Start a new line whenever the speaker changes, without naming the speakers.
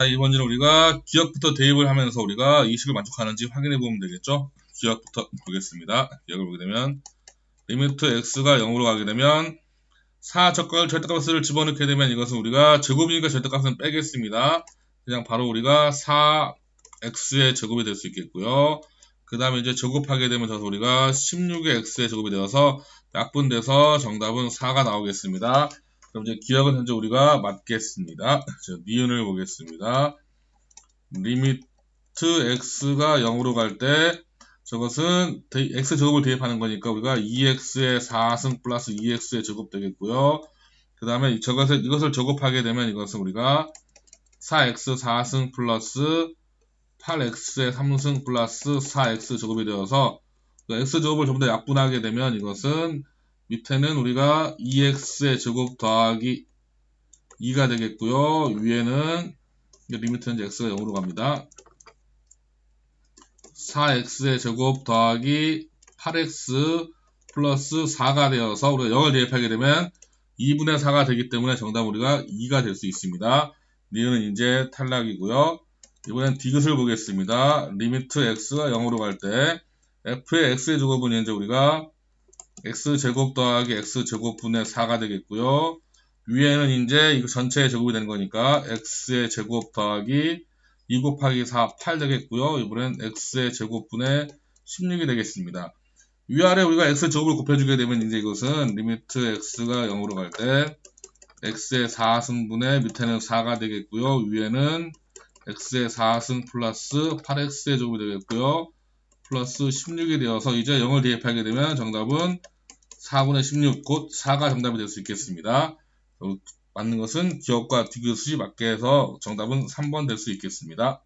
자, 이번에는 우리가 기억부터 대입을 하면서 우리가 이 식을 만족하는지 확인해 보면 되겠죠. 기억부터 보겠습니다. 기억을 보게 되면 리미트 x가 0으로 가게 되면 4 적걸 절대값을 집어넣게 되면 이것은 우리가 제곱이니까 절대값은 빼겠습니다. 그냥 바로 우리가 4x의 제곱이 될 수 있겠고요. 그 다음에 이제 제곱하게 되면 저서 우리가 16의 x의 제곱이 되어서 약분돼서 정답은 4가 나오겠습니다. 그럼 이제 기억은 현재 우리가 맞겠습니다. 자, 니은을 보겠습니다. 리미트 x가 0으로 갈 때 저것은 대- x 제곱을 대입하는 거니까 우리가 2x의 4승 플러스 2x의 제곱 되겠고요. 그 다음에 저것을 이것을 제곱하게 되면 이것은 우리가 4x 4승 플러스 8x의 3승 플러스 4x 제곱이 되어서 그 x 제곱을 전부 다 약분하게 되면 이것은 밑에는 우리가 2x의 제곱 더하기 2가 되겠고요. 위에는 리미트는 x가 0으로 갑니다. 4x의 제곱 더하기 8x 플러스 4가 되어서 우리가 0을 대입하게 되면 2분의 4가 되기 때문에 정답 우리가 2가 될 수 있습니다. 니은은 이제 탈락이고요. 이번엔 디귿을 보겠습니다. 리미트 x가 0으로 갈 때 f의 x의 제곱은 이제 우리가 x제곱 더하기 x제곱분의 4가 되겠고요. 위에는 이제 이거 전체의 제곱이 되는 거니까 x의 제곱 더하기 2 곱하기 4, 8 되겠고요. 이번엔 x의 제곱분의 16이 되겠습니다. 위아래 우리가 x 제곱을 곱해주게 되면 이제 이것은 리미트 x가 0으로 갈 때 x의 4승분의 밑에는 4가 되겠고요. 위에는 x의 4승 플러스 8x의 제곱이 되겠고요. 플러스 16이 되어서 이제 0을 대입하게 되면 정답은 4분의 16, 곧 4가 정답이 될 수 있겠습니다. 어, 맞는 것은 기억과 디귿이 맞게 해서 정답은 3번 될 수 있겠습니다.